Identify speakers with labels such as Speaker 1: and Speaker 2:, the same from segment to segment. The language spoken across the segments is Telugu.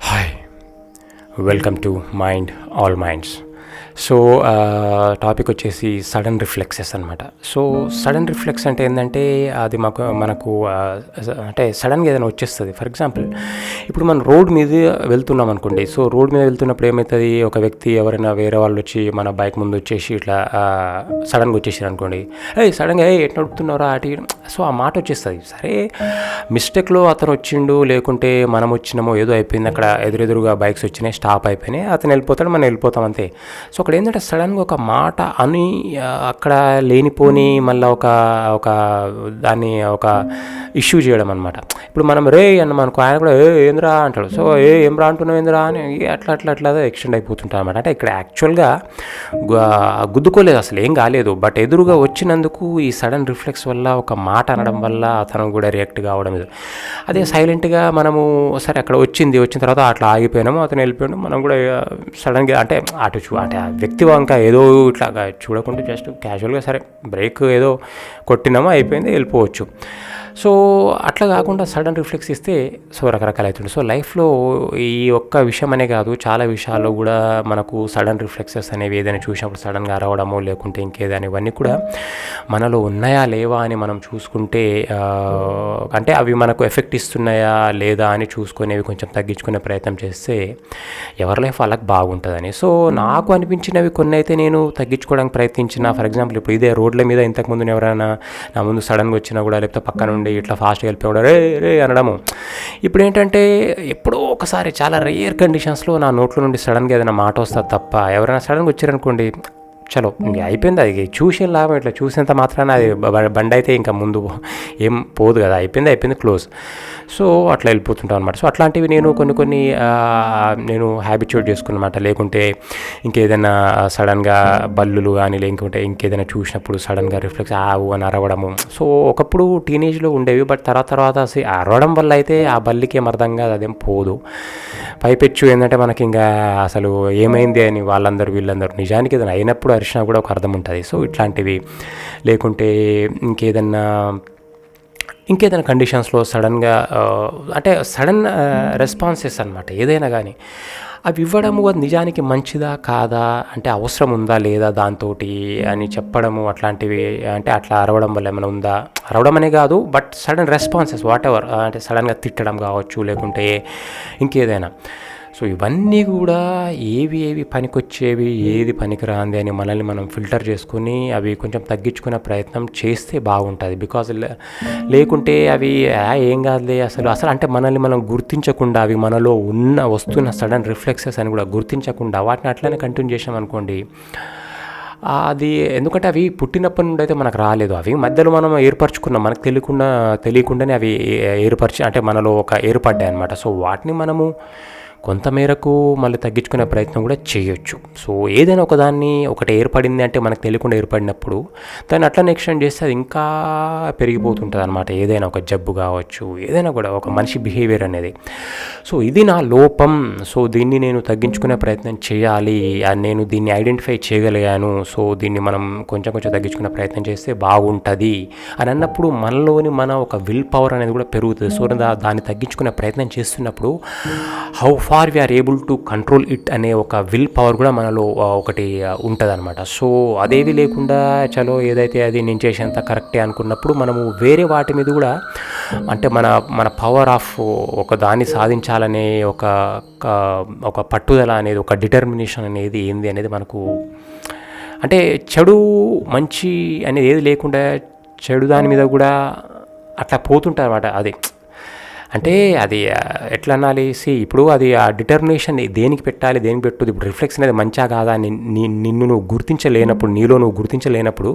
Speaker 1: Hi, welcome to Mind All Minds. So topic వచ్చేసి సడన్ రిఫ్లెక్సెస్ అనమాట సో సడన్ రిఫ్లెక్స్ అంటే ఏంటంటే అది మాకు మనకు అంటే సడన్గా ఏదైనా వచ్చేస్తుంది. ఫర్ ఎగ్జాంపుల్ ఇప్పుడు మనం రోడ్ మీద వెళ్తున్నాం అనుకోండి. సో రోడ్ మీద వెళ్తున్నప్పుడు ఏమవుతుంది ఒక వ్యక్తి ఎవరైనా వేరే వాళ్ళు వచ్చి మన బైక్ ముందు వచ్చేసి ఇట్లా సడన్గా వచ్చేసారు అనుకోండి. ఏ సడన్గా ఏ ఎట్ నడుపుతున్నారా అటు సో ఆ మాట వచ్చేస్తుంది. సరే మిస్టేక్లో అతను వచ్చిండు లేకుంటే మనం వచ్చినామో ఏదో అయిపోయింది అక్కడ. ఎదురెదురుగా బైక్స్ వచ్చినాయి స్టాప్ అయిపోయినాయి. అతను వెళ్ళిపోతాడు మనం వెళ్ళిపోతాం అంతే. సో అక్కడ ఏంటంటే సడన్గా ఒక మాట అని అక్కడ లేనిపోని మళ్ళీ ఒక ఒక దాన్ని ఒక ఇష్యూ చేయడం అనమాట ఇప్పుడు మనం రే అన్నాం అనుకో ఆయన కూడా ఏ ఏంద్రా? అంటాడు. సో ఏ ఏం రా అంటున్నావు ఏంద్రా? అని అట్లా అట్లా అట్లా ఎక్స్టెండ్ అయిపోతుంటాం అనమాట అంటే ఇక్కడ యాక్చువల్గా గుద్దుకోలేదు అసలు ఏం కాలేదు. బట్ ఎదురుగా వచ్చినందుకు ఈ సడన్ రిఫ్లెక్స్ వల్ల ఒక మాట అనడం వల్ల అతను కూడా రియాక్ట్ కావడం లేదు. అదే సైలెంట్గా మనము సరే అక్కడ వచ్చింది వచ్చిన తర్వాత అట్లా ఆగిపోయినాము అతను వెళ్ళిపోయాడు. మనం కూడా సడన్గా అంటే అటు చూ అంటే ఆ వ్యక్తి వంక ఏదో ఇట్లా చూడకుండా జస్ట్ క్యాజువల్గా సరే బ్రేక్ ఏదో కొట్టినామో అయిపోయింది వెళ్ళిపోవచ్చు. సో అట్లా కాకుండా సడన్ రిఫ్లెక్స్ ఇస్తే సో రకరకాల అవుతుంది సో లైఫ్లో ఈ ఒక్క విషయం అనే కాదు చాలా విషయాల్లో కూడా మనకు సడన్ రిఫ్లెక్సెస్ అనేవి ఏదైనా చూసినప్పుడు సడన్గా రావడము లేకుంటే ఇంకేదని ఇవన్నీ కూడా మనలో ఉన్నాయా లేవా అని మనం చూసుకుంటే అంటే అవి మనకు ఎఫెక్ట్ ఇస్తున్నాయా లేదా అని చూసుకునేవి కొంచెం తగ్గించుకునే ప్రయత్నం చేస్తే ఎవరి లైఫ్ వాళ్ళకి బాగుంటుందని. సో నాకు అనిపించినవి కొన్ని అయితే నేను తగ్గించుకోవడానికి ప్రయత్నించిన ఫర్ ఎగ్జాంపుల్ ఇప్పుడు ఇదే రోడ్ల మీద ఇంతకుముందు ఎవరైనా నా ముందు సడన్గా వచ్చినా కూడా లేకపోతే పక్క నుండి ఇట్లా ఫాస్ట్గా వెళ్ళిపోయాడు రే రే అనడము. ఇప్పుడు ఏంటంటే ఎప్పుడో ఒకసారి చాలా రేర్ కండిషన్స్లో నా నోట్లో నుండి సడన్గా ఏదైనా మాట వస్తుంది తప్ప ఎవరైనా సడన్గా వచ్చారనుకోండి చలో ఇంక అయిపోయింది. అది చూసిన లాభం ఇట్లా చూసినంత మాత్రాన అది బండి అయితే ఇంకా ముందు ఏం పోదు కదా. అయిపోయింది అయిపోయింది క్లోజ్. సో అట్లా వెళ్ళిపోతుంటాం అనమాట సో అట్లాంటివి నేను కొన్ని కొన్ని నేను హ్యాబిట్యూట్ చేసుకున్నమాట. లేకుంటే ఇంకేదైనా సడన్గా బల్లులు కానీ లేకుంటే ఇంకేదైనా చూసినప్పుడు సడన్గా రిఫ్లెక్స్ ఆవు అని అరవడము. సో ఒకప్పుడు టీనేజ్లో ఉండేవి బట్ తర్వాత తర్వాత అరవడం వల్ల అయితే ఆ బల్లికి ఏం అర్థం కాదు అదేం పోదు. పైపెచ్చు ఏంటంటే మనకి ఇంకా అసలు ఏమైంది అని వాళ్ళందరూ వీళ్ళందరూ నిజానికి ఏదైనా అయినప్పుడు అరిచినా కూడా ఒక అర్థం ఉంటుంది. సో ఇట్లాంటివి లేకుంటే ఇంకేదన్నా ఇంకేదైనా కండిషన్స్లో సడన్గా అంటే సడన్ రెస్పాన్సెస్ అనమాట ఏదైనా కానీ. అవి ఇవ్వడము అది నిజానికి మంచిదా కాదా అంటే అవసరం ఉందా లేదా దాంతో అని చెప్పడము అట్లాంటివి అంటే అట్లా అరవడం వల్ల ఏమైనా ఉందా? అరవడం అనే కాదు but sudden responses whatever అంటే సడన్గా తిట్టడం కావచ్చు లేకుంటే ఇంకేదైనా. సో ఇవన్నీ కూడా ఏవి ఏవి పనికొచ్చేవి ఏది పనికిరాంది అని మనల్ని మనం ఫిల్టర్ చేసుకుని అవి కొంచెం తగ్గించుకునే ప్రయత్నం చేస్తే బాగుంటుంది. బికాజ్ లేకుంటే అవి ఏం కాదులే అసలు అసలు అంటే మనల్ని మనం గుర్తించకుండా అవి మనలో ఉన్న వస్తున్న సడన్ రిఫ్లెక్సెస్ అని కూడా గుర్తించకుండా వాటిని అట్లనే కంటిన్యూ చేసాం అనుకోండి అది ఎందుకంటే అవి పుట్టినప్పటి నుండి అయితే మనకు రాలేదు. అవి మధ్యలో మనం ఏర్పరచుకున్నాం మనకు తెలియకుండా తెలియకుండానే అవి ఏర్పరిచి అంటే మనలో ఒక ఏర్పడ్డాయి అనమాట సో వాటిని మనము కొంతమేరకు మళ్ళీ తగ్గించుకునే ప్రయత్నం కూడా చేయొచ్చు. సో ఏదైనా ఒక దాన్ని ఒకటి ఏర్పడింది అంటే మనకు తెలియకుండా ఏర్పడినప్పుడు దాన్ని అట్లనే ఎక్స్టెండ్ చేస్తే అది ఇంకా పెరిగిపోతుంటుంది అనమాట ఏదైనా ఒక జబ్బు కావచ్చు ఏదైనా కూడా ఒక మనిషి బిహేవియర్ అనేది. సో ఇది నా లోపం. సో దీన్ని నేను తగ్గించుకునే ప్రయత్నం చేయాలి. నేను దీన్ని ఐడెంటిఫై చేయగలిగాను. సో దీన్ని మనం కొంచెం కొంచెం తగ్గించుకునే ప్రయత్నం చేస్తే బాగుంటుంది అని అన్నప్పుడు మనలోని మన ఒక విల్ పవర్ అనేది కూడా పెరుగుతుంది. సో దాన్ని తగ్గించుకునే ప్రయత్నం చేస్తున్నప్పుడు how far we are able to control it అనే ఒక విల్ పవర్ కూడా మనలో ఒకటి ఉంటుంది అనమాట సో అదేవి లేకుండా చలో ఏదైతే అది నేను చేసేంత కరెక్టే అనుకున్నప్పుడు మనము వేరే వాటి మీద కూడా అంటే మన మన పవర్ ఆఫ్ ఒక దాన్ని సాధించాలనే ఒక ఒక- పట్టుదల అనేది ఒక డిటర్మినేషన్ అనేది ఏంది అనేది మనకు అంటే చెడు మంచి అనేది ఏది లేకుండా చెడు దాని మీద కూడా అట్లా పోతుంటారు అనమాట అది అంటే అది ఎట్లా అనాలి సి ఇప్పుడు అది ఆ డిటర్మినేషన్ దేనికి పెట్టాలి? దేనికి పెట్టదు ఇప్పుడు రిఫ్లెక్స్ అనేది మంచా కాదా? నిన్ను నువ్వు గుర్తించలేనప్పుడు నీలో నువ్వు గుర్తించలేనప్పుడు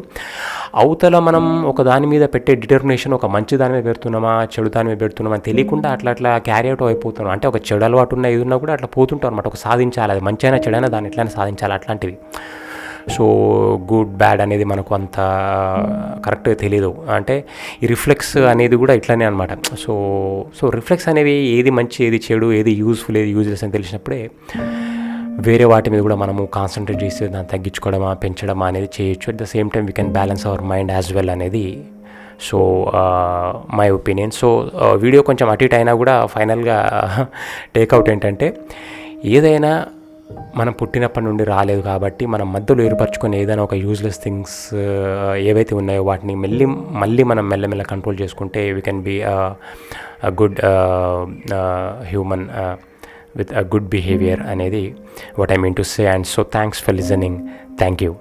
Speaker 1: అవతల మనం ఒక దాని మీద పెట్టే డిటర్మినేషన్ ఒక మంచి దాని మీద పెడుతున్నామా? చెడు దాని మీద పెడుతున్నామా? తెలియకుండా అట్లా అట్లా క్యారీ అవుట్ అయిపోతున్నాం. అంటే ఒక చెడు అలవాటు ఉన్న ఇది ఉన్నా కూడా అట్లా పోతుంటాం అనమాట ఒక సాధించాలి. అది మంచి అయినా చెడైనా దాన్ని ఎట్లయినా సాధించాలి. అట్లాంటివి. సో గుడ్ బ్యాడ్ అనేది మనకు అంత కరెక్ట్గా తెలియదు అంటే ఈ రిఫ్లెక్స్ అనేది కూడా ఇట్లానే అనమాట సో సో రిఫ్లెక్స్ అనేవి ఏది మంచి ఏది చెడు ఏది యూజ్ఫుల్ ఏది యూజ్లెస్ అని తెలిసినప్పుడే వేరే వాటి మీద కూడా మనము కాన్సన్ట్రేట్ చేసి దాన్ని తగ్గించుకోవడమా పెంచడమా అనేది చేయొచ్చు. At the same time we can balance our mind as well అనేది so my opinion so video కొంచెం అటు ఇటు అయినా కూడా ఫైనల్గా టేక్అవుట్ ఏంటంటే ఏదైనా మనం పుట్టినప్పటి నుండి రాలేదు కాబట్టి మనం మధ్యలో ఏర్పరచుకొని ఏదైనా ఒక యూజ్లెస్ థింగ్స్ ఏవైతే ఉన్నాయో వాటిని మెల్లి మళ్ళీ మనం మెల్లమెల్ల కంట్రోల్ చేసుకుంటే we can be good human with a good behaviour అనేది what I mean to say and so thanks for listening thank you